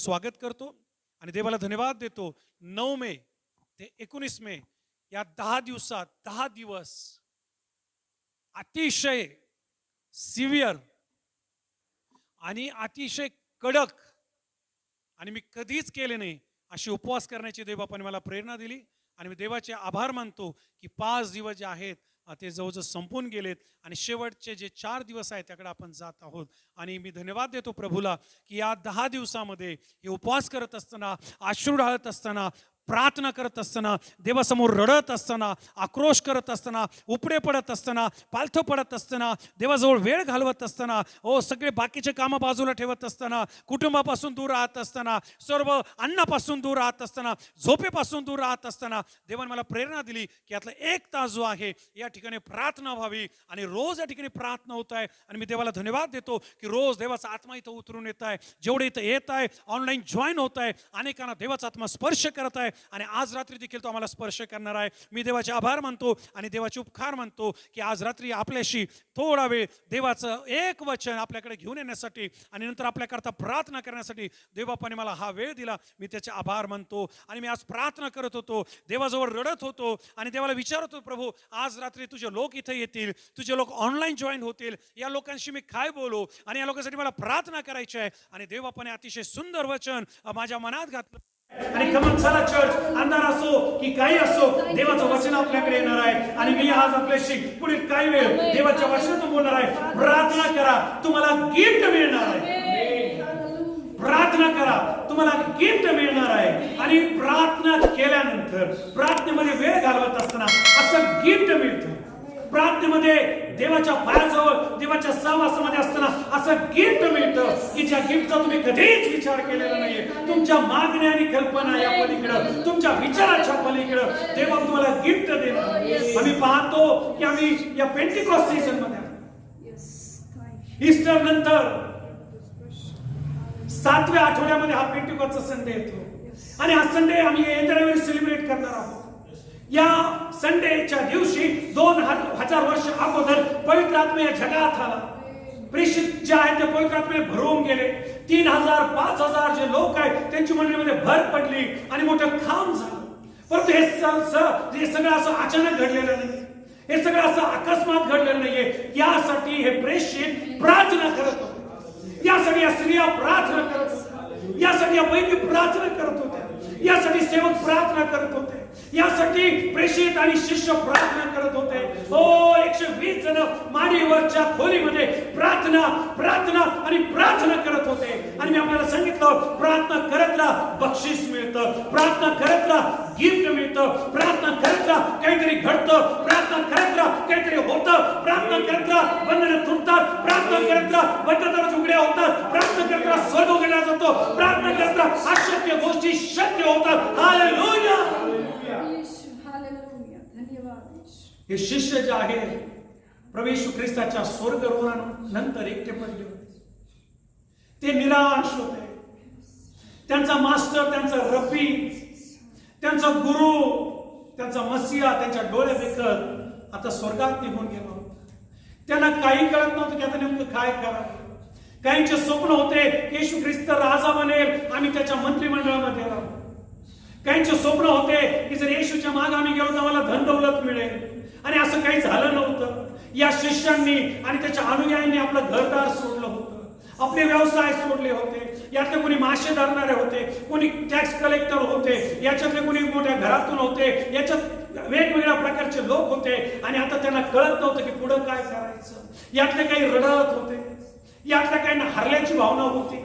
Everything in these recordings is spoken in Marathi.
स्वागत करतो आणि देवाला धन्यवाद देतो. नऊ मे ते एकोणीस मे या दहा दिवसात दहा दिवस अतिशय सिव्हिअर आणि अतिशय कडक आणि मी कधीच केले नाही अशी उपवास करण्याची देवबापाने मला प्रेरणा दिली आणि मी देवाचे आभार मानतो की पाच दिवस जे आहेत ते जवळजवळ संपून गेलेत. आणि शेवटचे जे चार दिवस आहेत त्याकडे आपण जात आहोत. आणि मी धन्यवाद देतो प्रभूला की या दहा दिवसामध्ये हे उपवास करत असताना आश्रू ढाळत असताना प्रार्थना करत असताना देवासमोर रडत असताना आक्रोश करत असताना उपडे पडत असताना पालथं पडत असताना देवाजवळ वेळ घालवत असताना ओ सगळे बाकीचे कामं बाजूला ठेवत असताना कुटुंबापासून दूर राहत असताना सर्व अन्नापासून दूर राहत असताना झोपेपासून दूर राहत असताना देवाने मला प्रेरणा दिली की यातला एक तास जो आहे या ठिकाणी प्रार्थना व्हावी आणि रोज या ठिकाणी प्रार्थना होत आहे. आणि मी देवाला धन्यवाद देतो की रोज देवाचा आत्मा इथं उतरून येत आहे. जेवढे इथं येत आहे ऑनलाईन जॉईन होत आहे अनेकांना देवाचा आत्मा स्पर्श करत आहे. आणि आज रात्री देखील तो आम्हाला स्पर्श करणार आहे. मी देवाचे आभार मानतो आणि देवाचे उपकार मानतो की आज रात्री आपल्याशी थोडा वेळ देवाचं एक वचन आपल्याकडे घेऊन येण्यासाठी आणि नंतर आपल्याकरता प्रार्थना करण्यासाठी देवबापाने मला हा वेळ दिला. मी त्याचे आभार मानतो आणि मी आज प्रार्थना करत होतो. देवाजवळ रडत होतो आणि देवाला विचारत होतो प्रभू आज रात्री तुझे लोक इथे येतील तुझे लोक ऑनलाईन जॉईन होतील. या लोकांशी मी काय बोलू? आणि या लोकांसाठी मला प्रार्थना करायची आहे. आणि देवबापाने अतिशय सुंदर वचन माझ्या मनात घातलं. आणि कमन चला चर्च अंधार असो की काही असो देवाचं वचन आपल्याकडे येणार आहे. आणि मी आज आपल्याशी पुढे काही वेळ देवाच्या वचनातून बोलणार आहे. प्रार्थना करा तुम्हाला गिफ्ट मिळणार आहे. प्रार्थना करा तुम्हाला गिफ्ट मिळणार आहे. आणि प्रार्थना केल्यानंतर प्रार्थनेमध्ये वेळ घालवत असताना असं गिफ्ट मिळतं. प्रार्थनेमध्ये देवाच्या पायाजवळ देवाच्या सहवासामध्ये असताना असं गिफ्ट मिळतं की ज्या गिफ्टचा तुम्ही कधीच विचार केलेला नाहीये. तुमच्या मागण्या आणि कल्पना या पलीकडं तुमच्या विचाराच्या पलीकडं. देवा तुम्हाला गिफ्ट देणार आम्ही पाहतो की आम्ही या पेंटिकॉस सीझनमध्ये ईस्टर नंतर सातव्या आठवड्यामध्ये हा पेंटिकॉसचा संडे येतो. आणि हा संडे आम्ही एंजळवेळी सेलिब्रेट करणार आहोत. या संडेच्या दिवशी दोन हजार वर्ष अगोदर पवित्र आत्मा या जगात आला प्रेषित जे आहेत ते पवित्र आत्म्याने भरवून गेले. तीन हजार पाच हजार जे लोक आहेत त्यांची मंडळीमध्ये भर पडली आणि मोठं खांब झालं. परंतु हे हे सगळं असं अचानक घडलेलं नाही हे सगळं असं अकस्मात घडलेलं नाहीये. यासाठी हे प्रेषित प्रार्थना करत होते. यासाठी या स्त्रिया प्रार्थना करत होत्या. यासाठी या बहिणी प्रार्थना करत होत्या. यासाठी सेवक प्रार्थना करत होते. यासाठी प्रेषित आणि शिष्य प्रार्थना करत होते. हो एकशे वीस जण माडीवरच्या खोलीमध्ये प्रार्थना प्रार्थना आणि प्रार्थना करत होते. आणि मी आपल्याला सांगितलं प्रार्थना करत राहा बक्षीस मिळतं प्रार्थना करत राहा गिफ्ट मिळतं प्रार्थना करत राहा काहीतरी घडतं प्रार्थना करत राहा काहीतरी होतं प्रार्थना करत राहा बंधनं तुटतात प्रार्थना करत राहा बंधनात उघड्या होतात प्रार्थना करत राहा स्वर्ग उघडला जातो प्रार्थना करत राहा अशक्य गोष्टी शक्य होतात. हालेलुया! हे शिष्य जे आहे प्रवेशू ख्रिस्ताच्या स्वर्ग नंतर एकटे पडले होते. ते निराश होते. त्यांचा मास्टर त्यांचा रफी त्यांचा गुरु त्यांचा मसिया त्यांच्या डोळे देखत आता स्वर्गात निघून गेला त्यांना काही कळत नव्हतं की आता नेमकं काय करावं. काहींचे स्वप्न होते येशू ख्रिस्त राजा बनेल आम्ही त्याच्या मंत्रिमंडळामध्ये राहू. काहींचे स्वप्न होते की जर येशूच्या मागे आम्ही गेलो तर आम्हाला धन दौलत मिळेल. आणि असं काही झालं नव्हतं. या शिष्यांनी आणि त्याच्या अनुयायांनी आपलं घरदार सोडलं होतं. आपले व्यवसाय सोडले होते. यातले कोणी मासे धरणारे होते कोणी टॅक्स कलेक्टर होते याच्यातले कोणी मोठ्या घरातून होते याच्यात वेगवेगळ्या प्रकारचे लोक होते. आणि आता त्यांना कळत नव्हतं की पुढं काय करायचं. यातले काही रडत होते. यातल्या काही हरल्याची भावना होती.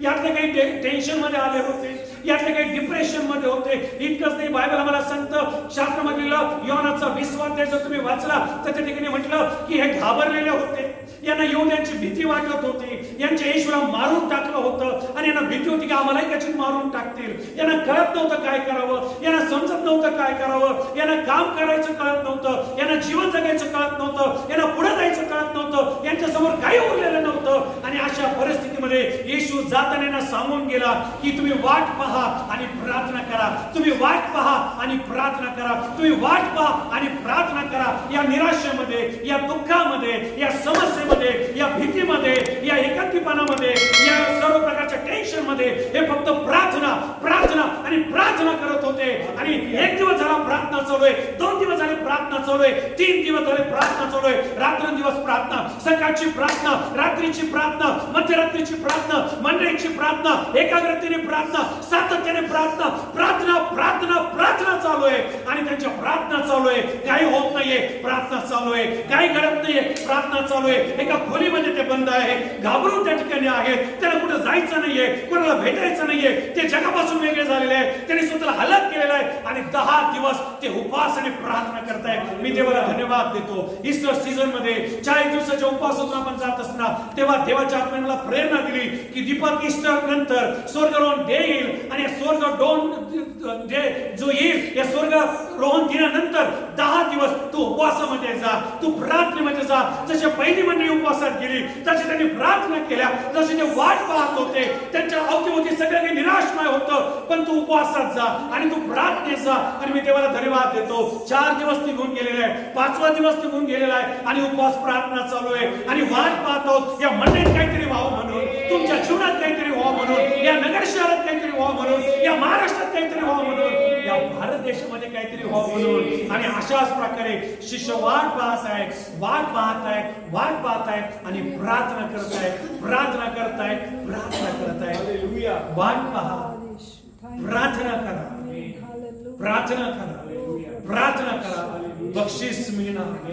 यातले काही टेन्शनमध्ये आले होते. यातले काही डिप्रेशनमध्ये होते. इतकंच नाही बायबल आम्हाला संत शास्त्रामध्ये लिहिलं योनाचा विश्वास जर तुम्ही वाचला तर त्या ठिकाणी म्हटलं की हे घाबरलेले होते. यांना येऊन यांची भीती वाटत होती. यांच्या येशूला मारून टाकलं होतं आणि यांना भीती होती की आम्हालाही कशी मारून टाकतील. यांना कळत नव्हतं काय करावं. यांना समजत नव्हतं काय करावं. यांना काम करायचं कळत नव्हतं. यांना जीवन जगायचं कळत नव्हतं. यांना पुढे जायचं कळत नव्हतं. यांच्या समोर काही उरलेलं नव्हतं. आणि अशा परिस्थितीमध्ये येशू जाताना यांना सांगून गेला की तुम्ही वाट पहा आणि प्रार्थना करा. तुम्ही वाट पहा आणि प्रार्थना करा. तुम्ही वाट पहा आणि प्रार्थना करा. या निराशेमध्ये या दुःखामध्ये या समस्येमध्ये या भीतीमध्ये या एकांतीपणामध्ये या सर्व प्रकारच्या टेन्शनमध्ये हे फक्त प्रार्थना प्रार्थना आणि प्रार्थना करत होते. आणि एक दिवस झाला प्रार्थना चालू आहे. दोन दिवस झाले प्रार्थना चालू आहे. तीन दिवस झाले प्रार्थना चालू आहे. रात्रंदिवस प्रार्थना सकाळची प्रार्थना रात्रीची प्रार्थना मध्यरात्रीची प्रार्थना मंडळीची प्रार्थना एकाग्रतेने प्रार्थना सातत्याने प्रार्थना प्रार्थना प्रार्थना प्रार्थना चालू आहे. आणि त्यांच्या प्रार्थना चालू आहे. काही होत नाहीये. प्रार्थना चालू आहे. काही घडत नाहीये. प्रार्थना चालू आहे. एका खोलीमध्ये ते बंद आहे. घाबरून त्या ठिकाणी आहेत. त्याला कुठं जायचं नाहीये. कोणाला भेटायचं नाहीये. ते जगापासून वेगळे झालेले आहे त्यांनी स्वतःला हलत केलेला आहे. आणि दहा दिवस ते उपास आणि प्रार्थना करतायत मी देवाला धन्यवाद देतो. ईस्टर सीझनमध्ये चाळीस दिवसाच्या उपवासातून आपण जात असणार. तेव्हा देवाच्या आत्म्याने मला प्रेरणा दिली की दीपक ईस्टर नंतर स्वर्गरोहण डे येईल. आणि स्वर्ग डोन डे जो येईल या स्वर्ग रोहन दिनानंतर दहा दिवस तू उपवासामध्ये जा तू प्रार्थनेमध्ये जा. जसे पहिली मंडळी उपवासात गेली तसे त्यांनी प्रार्थना केल्या. जसे ते वाट पाहत होते त्यांच्या अवतीभोवती सगळं काही निराशमय होतं. पण तू उपवासात जा आणि तू प्रार्थनेत जा आणि मी देवाला धन्यवाद देतो. चार दिवस निघून गेलेले आहे पाचवा दिवस निघून गेलेला आहे आणि उपवास प्रार्थना चालू आहे. आणि वाट पाहत आहोत या मंडळीत काहीतरी व्हावं म्हणून तुमच्या जीवनात काहीतरी व्हावं म्हणून या नगर शहरात काहीतरी व्हावं म्हणून या महाराष्ट्रात काहीतरी व्हावं म्हणून या भारत देशामध्ये काहीतरी व्हावं म्हणून. आणि अशाच प्रकारे शिष्य वाट पाहत आहे वाट पाहत आहे वाट पाहत आहे आणि प्रार्थना करत आहे प्रार्थना करत आहे प्रार्थना करत आहे वाट पहा. प्रार्थना करा. प्रार्थना करा. प्रार्थना करा. बक्षीस मिळणार.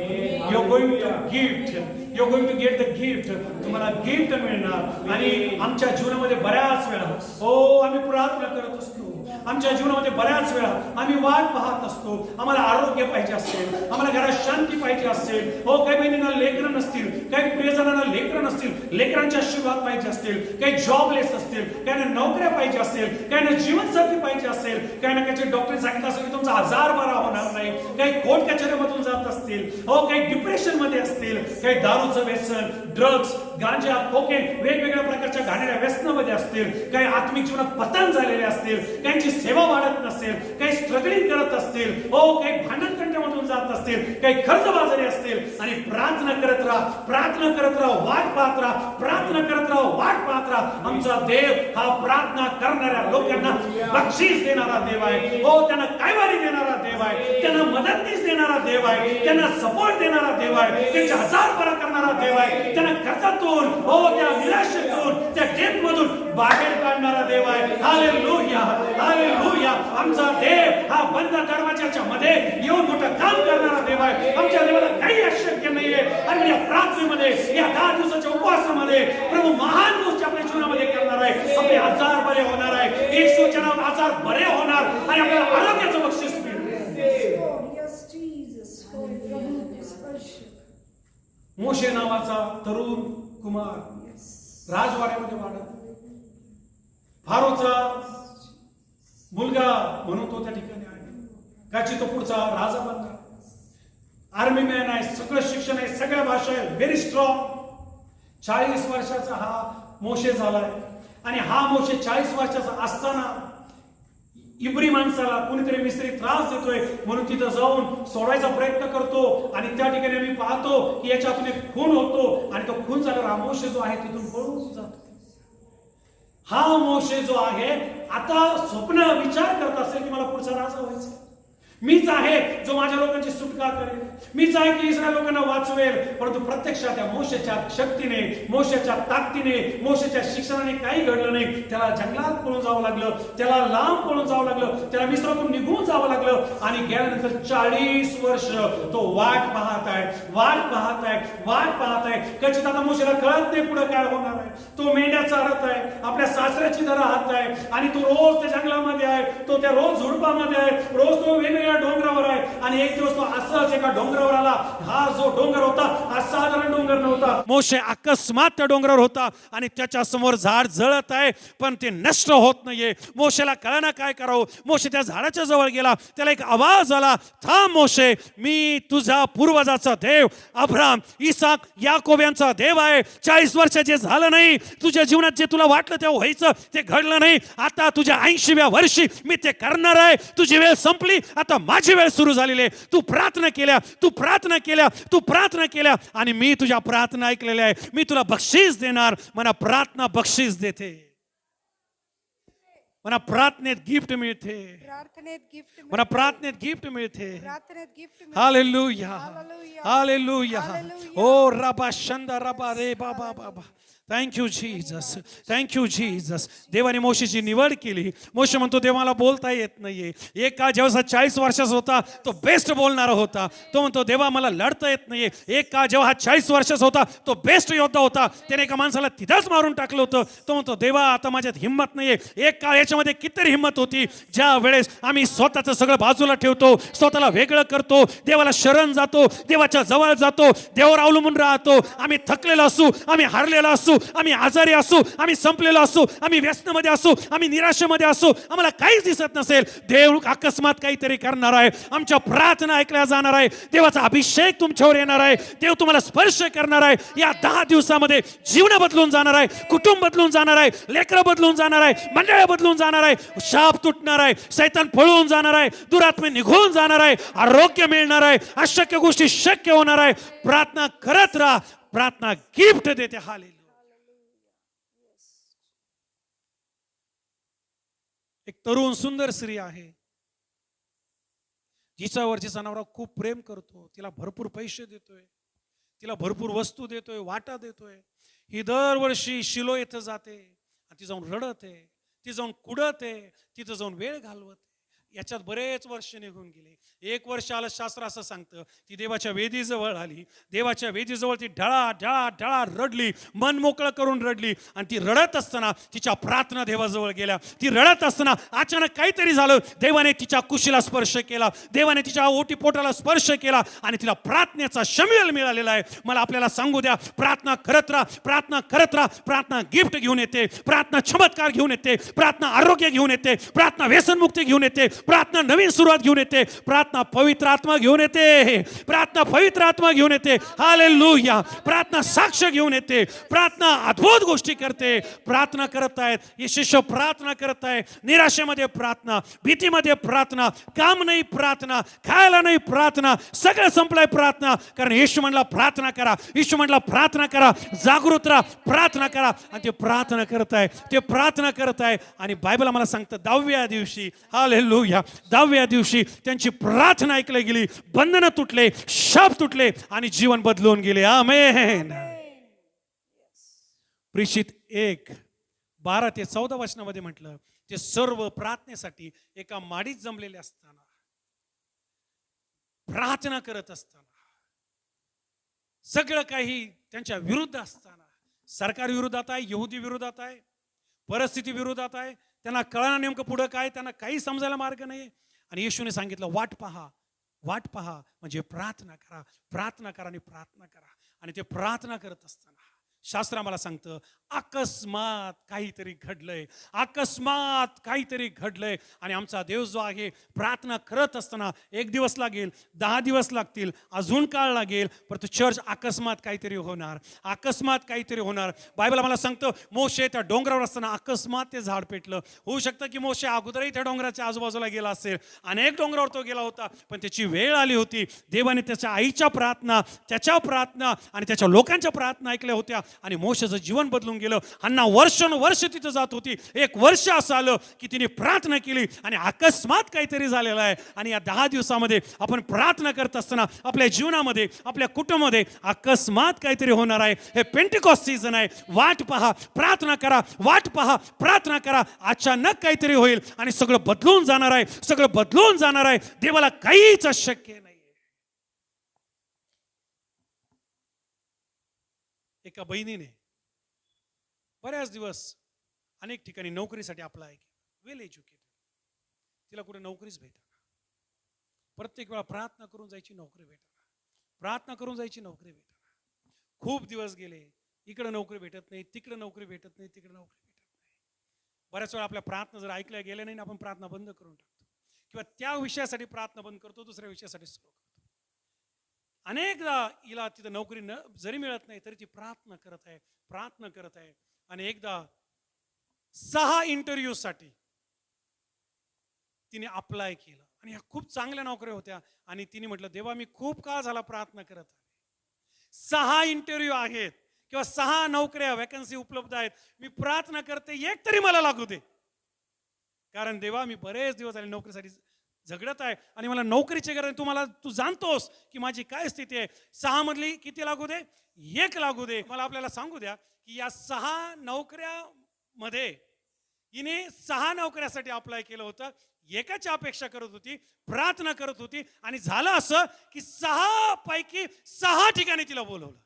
Gift. You going to get the gift तुम्हाला गिफ्ट मिळणार. आणि आमच्या जीवनामध्ये बऱ्याच वेळा हो आम्ही प्रार्थना करत असतो. आमच्या जीवनामध्ये बऱ्याच वेळा आम्ही वाट पाहत असतो. आम्हाला आरोग्य पाहिजे असेल आम्हाला घरात शांती पाहिजे असेल. हो काही बहिणींना लेकरं नसतील काही प्रियजनांना लेकरं नसतील लेकरांच्या आशीर्वाद पाहिजे असतील काही जॉबलेस असतील काही नोकऱ्या पाहिजे असेल काही जीवनसाथी पाहिजे असेल काही ना काही डॉक्टर सांगितलं असेल की तुमचा आजार बरा होणार नाही काही कोर्ट कचेरीमधून जात असतील हो काही डिप्रेशनमध्ये असतील काही दारू दारूचं व्यसन ड्रग्स गांजा कोकेन वेगवेगळ्या प्रकारच्या घाणेऱ्या व्यसनामध्ये असतील काही आत्मिक जीवनात पतन झालेले असतील काहींची सेवा वाढत नसेल काही स्ट्रगलिंग करत असतील हो काही भांडण तंट्यामधून जात असतील काही खर्च बाजारी असतील आणि प्रार्थना करत राहा प्रार्थना करत राहा वाट पाहत राहा प्रार्थना करत राहा वाट पाहत राहा. आमचा देव हा प्रार्थना करणाऱ्या लोकांना बक्षीस देणारा देव आहे. हो त्यांना कायवारी देणारा देव आहे. त्यांना मदतनीस देणारा देव आहे. त्यांना सपोर्ट देणारा देव आहे. त्यांचे हजार प्रकार करणारा देव आहे. त्यांना कर्जातून हो त्या निराशेतून त्या डेप मधून बाहेर काढणारा देव आहे. Hallelujah hallelujah. आमचा देव हा बंद दरवाजाच्या मध्ये येऊन मोठं काम करणारा देव आहे. आमच्या देवाला काही अशक्य नाहीये. आणि या प्रार्थनेमध्ये या दहा दिवसाच्या उपवासामध्ये प्रभू महान गोष्टी आपल्या जीवनामध्ये करणार आहे. आपले आजार बरे होणार आहे. येशूच्या नावात आजार बरे होणार. आणि आपल्याला आरोग्याचं बक्षीस मिळेल Yes, Jesus. हो प्रभू स्पर्श मोशे नावाचा तरुण कुमार. राजवाड्यामध्ये वाढत. फारोचा मुलगा म्हणून तो त्या ठिकाणी आहे. काची तो पुढचा राजा बनला. आर्मी मॅन आहे सगळं शिक्षण आहे सगळ्या भाषा आहे व्हेरी स्ट्रॉंग चाळीस वर्षाचा हा मोशे झालाय. आणि हा मोशे चाळीस वर्षाचा असताना इब्री माणसाला कुणीतरी मिस्त्री त्रास देतोय म्हणून तिथं जाऊन सोडायचा प्रयत्न करतो आणि त्या ठिकाणी आम्ही पाहतो की याच्यातून एक खून होतो आणि तो खून झाला मोशे जो आहे तिथून पळून जातो. हा मोशे जो आहे आता स्वप्न विचार करत असेल की मला पुढचा राजा व्हायचा मीच आहे जो माझ्या लोकांची सुटका करेल. मीच आहे की इस्रायल लोकांना वाचवेल. परंतु प्रत्यक्षात त्या मोशेच्या शक्तीने मोशेच्या ताकदीने मोशेच्या शिक्षणाने काही घडलं नाही. त्याला जंगलात पळून जावं लागलं. त्याला लांब पळून जावं लागलं. त्याला मिश्रातून निघून जावं लागलं. आणि गेल्यानंतर चाळीस वर्ष तो वाट पाहत आहे. वाट पाहत आहे वाट पाहत आहे कचित आता मुशीला कळत नाही पुढे काय होणार आहे. तो मेंढ्या चारत आहे आपल्या सासऱ्याची दर हात आहे आणि तो रोज त्या जंगलामध्ये आहे तो त्या रोज झुडपामध्ये आहे रोज तो वेगवेगळ्या डोंगरावर आहे. आणि एक दिवस तो असंच एका डोंगरावर आला. हा जो डोंगर होता हा साधारण डोंगर नव्हता. मोशे अकस्मात त्या डोंगरावर होता आणि त्याच्यासमोर झाड जळत आहे पण ते नष्ट होत नाहीये. मोशेला कळना काय करावं? मोशे त्या झाडाच्या जवळ गेला. त्याला एक आवाज आला थांब मोशे मी तुझा पूर्वजाचा देव अब्राम इसाक याकोब यांचा देव आहे. चाळीस वर्ष जे झालं नाही तुझ्या जीवनात जे तुला वाटलं तेव्हा व्हायचं ते घडलं नाही. आता तुझ्या ऐंशीव्या वर्षी मी ते करणार आहे. तुझी वेळ संपली आता माझी वेळ सुरू झालेली आहे. तू प्रार्थना केल्या तू प्रार्थना केल्या तू प्रार्थना केल्या आणि मी तुझ्या प्रार्थना ऐकलेल्या आहे. मी तुला बक्षीस देणार मला प्रार्थना बक्षीस देते. मला प्रार्थनेत गिफ्ट मिळते. प्रार्थनेत गिफ्ट मला प्रार्थनेत गिफ्ट मिळते. प्रार्थनेत गिफ्ट हालेलुया. हालेलुया. ओ रबा शंदा रबा रे बाबा बाबा थँक्यू जीजस थँक्यू जीजस देवाने मोशीची निवड केली. मोशी म्हणतो देवाला बोलता येत नाहीये. एक काळ जेव्हा चाळीस वर्षाचा होता तो बेस्ट बोलणारा होता. तो म्हणतो देवा मला लढता येत नाहीये. एक काळ जेव्हा हा चाळीस वर्षाचा होता तो बेस्ट योद्धा होता. त्याने एका माणसाला तिथंच मारून टाकलं होतं. तो म्हणतो देवा आता माझ्यात हिंमत नाहीये. एक काळ याच्यामध्ये कितीतरी हिंमत होती. ज्या वेळेस आम्ही स्वतःचं सगळं बाजूला ठेवतो स्वतःला वेगळं करतो देवाला शरण जातो देवाच्या जवळ जातो देवावर अवलंबून राहतो. आम्ही थकलेलो असू आम्ही हारलेलो असू आम्ही आजारी असू आम्ही संपलेलो असू आम्ही व्यसनामध्ये असू आम्ही निराशेमध्ये असू आम्हाला काहीच दिसत नसेल. देव अकस्मात काहीतरी करणार आहे. आमच्या प्रार्थना ऐकल्या जाणार आहे. देवाचा अभिषेक तुमच्यावर येणार आहे. देव तुम्हाला स्पर्श करणार आहे. या दहा दिवसामध्ये जीवन बदलून जाणार आहे. कुटुंब बदलून जाणार आहे. लेकरं बदलून जाणार आहे. मंडळ बदलून जाणार आहे. शाप तुटणार आहे. सैतान पळून जाणार आहे. दुरात्मे निघून जाणार आहे. आरोग्य मिळणार आहे. अशक्य गोष्टी शक्य होणार आहे. प्रार्थना करत राहा. प्रार्थना गिफ्ट देते. हाले एक तरुण सुंदर स्त्री आहे. जिच्यावर जिचा नवरा खूप प्रेम करतो. तिला भरपूर पैसे देतोय. तिला भरपूर वस्तू देतोय वाटा देतोय. ही दरवर्षी शिलो येथे जाते. आणि ती जाऊन रडते. ती जाऊन कुडते. तिथं जाऊन वेळ घालवते. याच्यात बरेच वर्ष निघून गेले. एक वर्ष आलं शास्त्र असं सांगतं ती देवाच्या वेदीजवळ आली. देवाच्या वेदीजवळ ती ढळा ढळा ढळा रडली. मन मोकळं करून रडली. आणि ती रडत असताना तिच्या प्रार्थना देवाजवळ गेल्या. ती रडत असताना अचानक काहीतरी झालं. देवाने तिच्या कुशीला स्पर्श केला. देवाने तिच्या ओटीपोटाला स्पर्श केला. आणि तिला प्रार्थनेचा शमिल मिळालेला आहे. मला आपल्याला सांगू द्या प्रार्थना करत राहा प्रार्थना करत राहा. प्रार्थना गिफ्ट घेऊन येते. प्रार्थना चमत्कार घेऊन येते. प्रार्थना आरोग्य घेऊन येते. प्रार्थना व्यसनमुक्ती घेऊन येते. प्रार्थना नवीन सुरुवात घेऊन येते. प्रार्थना पवित्र आत्मा घेऊन येते. प्रार्थना पवित्र आत्मा घेऊन येते. हालेलुया. प्रार्थना साक्ष घेऊन येते. प्रार्थना अद्भुत गोष्टी करते. प्रार्थना करत आहेत. हे शिष्य प्रार्थना करत आहे निराशेमध्ये प्रार्थना भीतीमध्ये प्रार्थना काम नाही प्रार्थना खायला नाही प्रार्थना सगळं संपलंय प्रार्थना. कारण येशू म्हणला प्रार्थना करा. येशू म्हणला प्रार्थना करा. जागृत राहा. प्रार्थना करा. आणि ते प्रार्थना करत आहे. ते प्रार्थना करत आहे. आणि बायबल आम्हाला सांगतं दहाव्या दिवशी. हालेलुया दहाव्या दिवशी त्यांची प्रार्थना ऐकली गेली. बंधनं तुटले शाप तुटले आणि जीवन बदलून गेले. आमेन. प्रेषित एक बारा ते चौदा वचनामध्ये म्हटलं ते सर्व प्रार्थनेसाठी एका माडीत जमलेले असताना प्रार्थना करत असताना सगळं काही त्यांच्या विरुद्ध असताना सरकार विरोधात आहे यहुदी विरोधात आहे परिस्थिती विरोधात आहे त्यांना कळणं नेमकं पुढं काय त्यांना काही समजायला मार्ग नाही. आणि येशूने सांगितलं वाट पहा वाट पहा म्हणजे प्रार्थना करा प्रार्थना करा आणि प्रार्थना करा. आणि ते प्रार्थना करत असताना शास्त्र आम्हाला सांगतं अकस्मात काहीतरी घडलंय अकस्मात काहीतरी घडलंय. आणि आमचा देव जो आहे प्रार्थना करत असताना एक दिवस लागेल दहा दिवस लागतील अजून काळ लागेल परंतु चर्च अकस्मात काहीतरी होणार अकस्मात काहीतरी होणार. बायबल आम्हाला सांगतं मोशे त्या डोंगरावर असताना अकस्मात ते झाड पेटलं. होऊ शकतं की मोशे अगोदरही त्या डोंगराच्या आजूबाजूला गेला असेल अनेक डोंगरावर तो गेला होता पण त्याची वेळ आली होती. देवाने त्याच्या आईच्या प्रार्थना त्याच्या प्रार्थना आणि त्याच्या लोकांच्या प्रार्थना ऐकल्या होत्या. आणि मोशाचं जीवन बदलून गेलं. अण्णा वर्षानुवर्ष तिथं जात होती. एक वर्ष असं आलं की तिने प्रार्थना केली आणि अकस्मात काहीतरी झालेलं आहे. आणि या दहा दिवसामध्ये आपण प्रार्थना करत असताना आपल्या जीवनामध्ये आपल्या कुटुंबामध्ये अकस्मात काहीतरी होणार आहे. हे पेंटिकॉस सीझन आहे. वाट पहा प्रार्थना करा वाट पहा प्रार्थना करा. अचानक काहीतरी होईल आणि सगळं बदलून जाणार आहे सगळं बदलून जाणार आहे. देवाला काहीच अशक्य नाही. एका बहिणीने बऱ्याच दिवस अनेक ठिकाणी नोकरीसाठी अप्लाय केलं. वेल एज्युकेटेड तिला कुठे नोकरीच भेटेना. प्रत्येक वेळा प्रार्थना करून जायची नोकरी भेटा प्रार्थना करून जायची नोकरी भेटा खूप दिवस गेले इकडे नोकरी भेटत नाही तिकडे नोकरी भेटत नाही तिकडे नोकरी भेटत नाही. बऱ्याच वेळा आपल्या प्रार्थना जर ऐकल्या गेल्या नाही आपण प्रार्थना बंद करून टाकतो. किंवा त्या विषयासाठी प्रार्थना बंद करतो दुसऱ्या विषयासाठी सुरू करतो. अनेकदा हिला तिथं नोकरी न जरी मिळत नाही तरी ती प्रार्थना करत आहे प्रार्थना करत आहे. आणि एकदा सहा इंटरव्ह्यूसाठी तिने अप्लाय केलं. आणि ह्या खूप चांगल्या नोकऱ्या होत्या. आणि तिने म्हटलं देवा मी खूप काळ झाला प्रार्थना करत आहे. सहा इंटरव्ह्यू आहेत किंवा सहा नोकऱ्या वॅकन्सी उपलब्ध आहेत. मी प्रार्थना करते एक तरी मला लागू दे. कारण देवा मी बरेच दिवस झाले नोकरीसाठी झगडत आहे आणि मला नोकरीची गरज आहे. तू तू जाणतोस की माझी काय स्थिती आहे. सहा मधली किती लागू दे? एक लागू दे. मला आपल्याला सांगू द्या की या सहा नोकऱ्यामध्ये हिने सहा नोकऱ्यासाठी अप्लाय केलं होतं. एकाची अपेक्षा करत होती प्रार्थना करत होती आणि झालं असं की सहा पैकी सहा ठिकाणी तिला बोलवलं.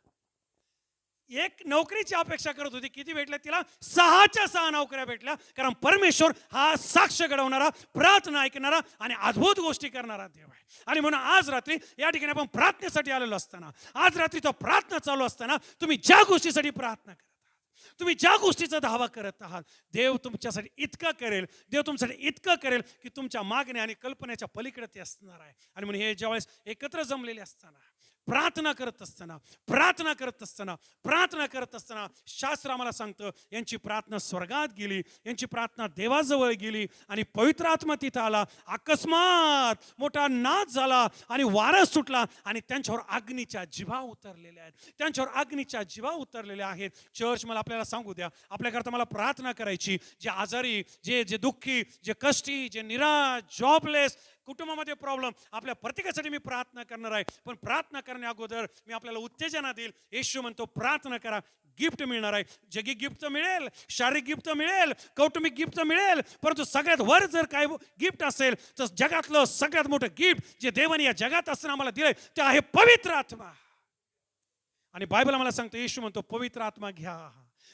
एक नोकरीची अपेक्षा करत होती. किती भेटल्या तिला? सहाच्या सहा नोकऱ्या भेटल्या. कारण परमेश्वर हा साक्ष घडवणारा प्रार्थना ऐकणारा आणि अद्भुत गोष्टी करणारा देव आहे. आणि म्हणून आज रात्री या ठिकाणी आपण प्रार्थनेसाठी आलेलो असताना आज रात्री तो प्रार्थना चालू असताना तुम्ही ज्या गोष्टीसाठी प्रार्थना करत आहात तुम्ही ज्या गोष्टीचा धावा करत आहात देव तुमच्यासाठी इतकं करेल देव तुमच्यासाठी इतकं करेल की तुमच्या मागण्या आणि कल्पनेच्या पलीकडे ते असणार आहे. आणि म्हणून हे ज्यावेळेस एकत्र जमलेले असताना प्रार्थना करत असताना प्रार्थना करत असताना प्रार्थना करत असताना शास्त्र आम्हाला सांगतं यांची प्रार्थना स्वर्गात गेली यांची प्रार्थना देवाजवळ गेली आणि पवित्र आत्मा तिथं आला. अकस्मात मोठा नाच झाला आणि वारा सुटला आणि त्यांच्यावर अग्नीच्या जिभा उतरलेल्या आहेत. त्यांच्यावर अग्नीच्या जिभा उतरलेल्या आहेत. चर्च मला आपल्याला सांगू द्या. आपल्याकरता मला प्रार्थना करायची जे आजारी जे जे दुःखी जे कष्टी जे निराश जॉबलेस कुटुंबामध्ये प्रॉब्लेम आपल्या प्रत्येकासाठी मी प्रार्थना करणार आहे. पण प्रार्थना करण्या अगोदर मी आपल्याला उत्तेजना देईल. येशू म्हणतो प्रार्थना करा गिफ्ट मिळणार आहे. जगी गिफ्ट मिळेल शारीरिक गिफ्ट मिळेल कौटुंबिक गिफ्ट मिळेल परंतु सगळ्यात वर जर काय गिफ्ट असेल तर जगातलं सगळ्यात मोठं गिफ्ट जे देवाने या जगात असताना आम्हाला दिलंय ते आहे पवित्र आत्मा. आणि बायबल आम्हाला सांगतो येशू म्हणतो पवित्र आत्मा घ्या.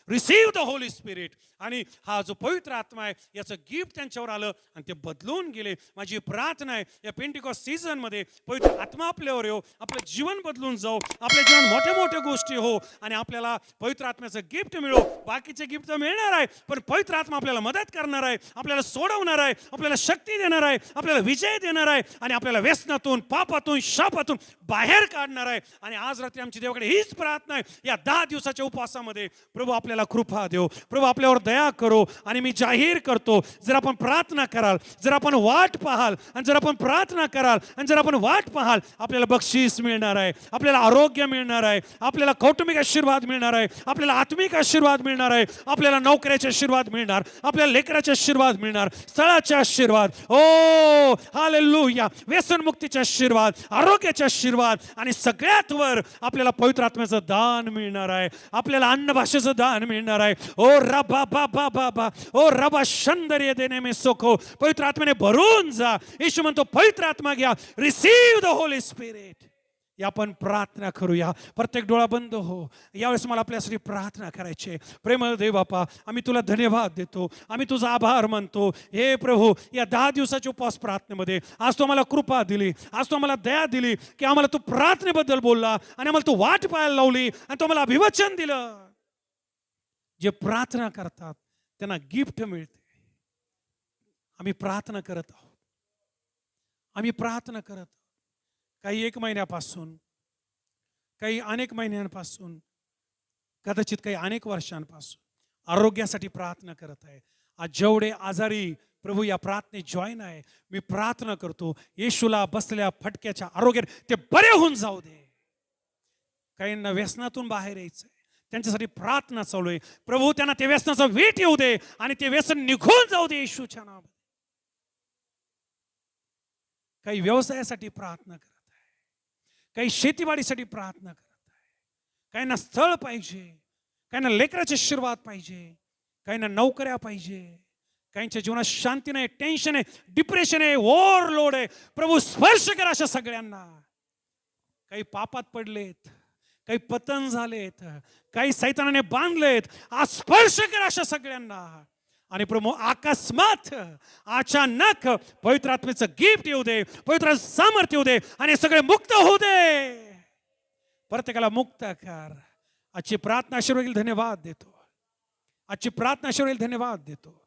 रिसीव द होली स्पिरिट आणि हा जो पवित्र आत्मा आहे याचं गिफ्ट त्यांच्यावर आलं आणि ते बदलून गेले. माझी प्रार्थना आहे या पेंटिकॉस सीझनमध्ये पवित्र आत्मा आपल्यावर येऊ आपलं जीवन बदलून जाऊ आपल्या जीवन मोठ्या मोठ्या गोष्टी हो आणि आपल्याला पवित्र आत्म्याचं गिफ्ट मिळो. बाकीचे गिफ्ट मिळणार आहे पण पवित्र आत्मा आपल्याला मदत करणार आहे आपल्याला सोडवणार आहे आपल्याला शक्ती देणार आहे आपल्याला विजय देणार आहे आणि आपल्याला व्यसनातून पापातून शापातून बाहेर काढणार आहे. आणि आज रात्री आमची देवाकडे हीच प्रार्थना आहे या दहा दिवसाच्या उपवासामध्ये प्रभू आपल्याला कृपा देव. प्रभू आपल्यावर दया करो आणि मी जाहीर करतो जर आपण प्रार्थना कराल जर आपण वाट पाहाल आणि जर आपण प्रार्थना कराल आणि जर आपण वाट पाहाल आपल्याला बक्षीस मिळणार आहे आपल्याला आरोग्य मिळणार आहे आपल्याला कौटुंबिक आशीर्वाद मिळणार आहे आपल्याला आत्मिक आशीर्वाद मिळणार आहे आपल्याला नोकऱ्याचे आशीर्वाद मिळणार आपल्याला लेकराचे आशीर्वाद मिळणार स्थळाचे आशीर्वाद. ओ हालेलुया. व्यसनमुक्तीचे आशीर्वाद आरोग्याचे आशीर्वाद आणि सगळ्यात वर आपल्याला पवित्र आत्म्याचं दान मिळणार आहे. आपल्याला अन्न भाषेचं दान मिळणार आहे. ओ रबा बा बा बा बा. ओ रबा शंदर्य देणे मी सोखो पवित्र आत्म्याने भरून जा. येशू म्हणतो पवित्र आत्मा घ्या. रिसीव द होली स्पिरिट या आपण प्रार्थना करूया. प्रत्येक डोळा बंद हो. यावेळेस मला आपल्यासाठी प्रार्थना करायची प्रेम देव बापा आम्ही तुला धन्यवाद देतो. आम्ही तुझा आभार मानतो. हे प्रभू या दहा दिवसाच्या उपवास प्रार्थनेमध्ये आज तू आम्हाला कृपा दिली. आज तू आम्हाला दया दिली की आम्हाला तू प्रार्थनेबद्दल बोलला आणि आम्हाला तू वाट पाहायला लावली आणि तू आम्हाला अभिवचन दिलं. जे प्रार्थना करतात त्यांना गिफ्ट मिळते. आम्ही प्रार्थना करत आहोत. आम्ही प्रार्थना करत आहोत. काही एक महिन्यापासून काही अनेक महिन्यांपासून कदाचित काही अनेक वर्षांपासून आरोग्यासाठी प्रार्थना करत आहे. आज जेवढे आजारी प्रभू या प्रार्थनेत जॉईन आहे मी प्रार्थना करतो येशूला बसल्या फटक्याच्या आरोग्यात ते बरे होऊन जाऊ दे. काहींना व्यसनातून बाहेर यायचंय. त्यांच्यासाठी प्रार्थना चालू आहे. प्रभू त्यांना ते व्यसनाचा वीट येऊ दे आणि ते व्यसन निघून जाऊ दे येशूच्या नावामध्ये. काही व्यवसायासाठी प्रार्थना करत आहे. काही शेतीवाडीसाठी प्रार्थना करत आहे. काहींना स्थळ पाहिजे. काहींना लेकराचे आशीर्वाद पाहिजे. काहींना नोकऱ्या पाहिजे. काहींच्या जीवनात शांती नाही टेन्शन आहे डिप्रेशन आहे ओव्हरलोड आहे. प्रभू स्पर्श करा अशा सगळ्यांना. काही पापात पडलेत. काही पतन झालेत काही सैतानाने बांधलेत. आज स्पर्श करा अशा सगळ्यांना. आणि प्रभू अकस्मात अचानक पवित्र आत्मेचं गिफ्ट येऊ दे पवित्र सामर्थ्य येऊ दे आणि सगळे मुक्त होऊ दे. प्रत्येकाला मुक्त कर. आजची प्रार्थना आशीर्वाद धन्यवाद देतो. आजची प्रार्थना आशीर्वाद धन्यवाद देतो.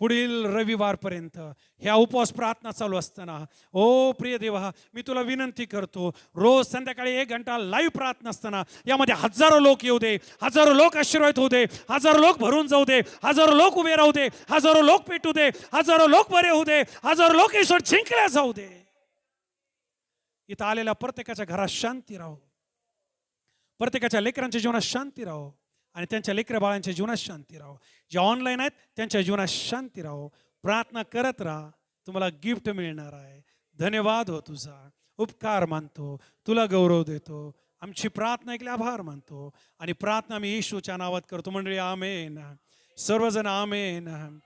पुढील रविवारपर्यंत ह्या उपवास प्रार्थना चालू असताना ओ प्रिय देवा मी तुला विनंती करतो रोज संध्याकाळी एक घंटा लाईव्ह प्रार्थना असताना यामध्ये हजारो लोक येऊ दे हजारो लोक आशीर्वाद होऊ दे हजारो लोक भरून जाऊ दे हजारो लोक उभे राहू दे हजारो लोक पेटू दे हजारो लोक बरे होऊ दे हजारो लोक ईश्वर जिंकल्या जाऊ दे. इथं आलेल्या प्रत्येकाच्या घरात शांती राहो. प्रत्येकाच्या लेकरांच्या जीवनात शांती राहो. आणि त्यांच्या लेकरा बाळांच्या जीवनात शांती राहो. जे ऑनलाईन आहेत त्यांच्या जीवनात शांती राहो. प्रार्थना करत राहा. तुम्हाला गिफ्ट मिळणार आहे. धन्यवाद हो तुझा. उपकार मानतो. तुला गौरव देतो. आमची प्रार्थना ऐकले आभार मानतो. आणि प्रार्थना मी येशूच्या नावात करतो. मंडळी आमेन. सर्वजण आमेन.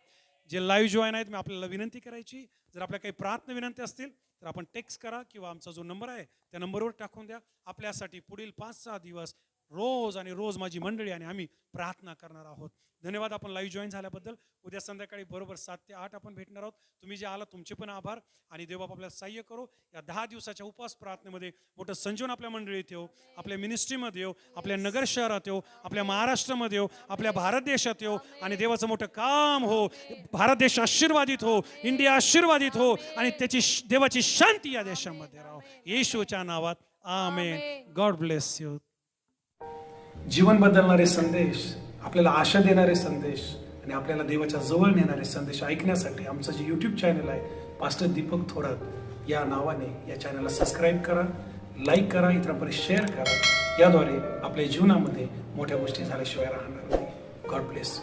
जे लाईव्ह जॉईन आहेत मी आपल्याला विनंती करायची जर आपल्या काही प्रार्थना विनंती असतील तर आपण टेक्स्ट करा किंवा आमचा जो नंबर आहे त्या नंबरवर टाकून द्या. आपल्यासाठी पुढील पाच सहा दिवस रोज आणि रोज माझी मंडळी आणि आम्ही प्रार्थना करणार आहोत. धन्यवाद आपण लाईव्ह जॉईन झाल्याबद्दल. उद्या संध्याकाळी बरोबर सात ते आठ आपण भेटणार आहोत. तुम्ही जे आला तुमचे पण आभार आणि देवबाप आपल्याला सहाय्य करो. या दहा दिवसाच्या उपवास प्रार्थनेमध्ये मोठं संजीवन आपल्या मंडळीत येऊ आपल्या मिनिस्ट्रीमध्ये येऊ आपल्या नगर शहरात येऊ आपल्या महाराष्ट्रामध्ये येऊ आपल्या भारत देशात येऊ आणि देवाचं मोठं काम हो. भारत देश आशीर्वादित हो इंडिया आशीर्वादित हो आणि त्याची देवाची शांती या देशामध्ये राहो. येशूच्या नावात. आमेन. गॉड ब्लेस यू जीवन बदलणारे संदेश आपल्याला आशा देणारे संदेश आणि आपल्याला देवाच्या जवळ नेणारे संदेश ऐकण्यासाठी आमचं जे यूट्यूब चॅनल आहे पास्टर दीपक थोरात या नावाने या चॅनलला सबस्क्राईब करा लाईक करा इतरांपर्यंत शेअर करा. याद्वारे आपल्या जीवनामध्ये मोठ्या गोष्टी झाल्याशिवाय राहणार नाही. God bless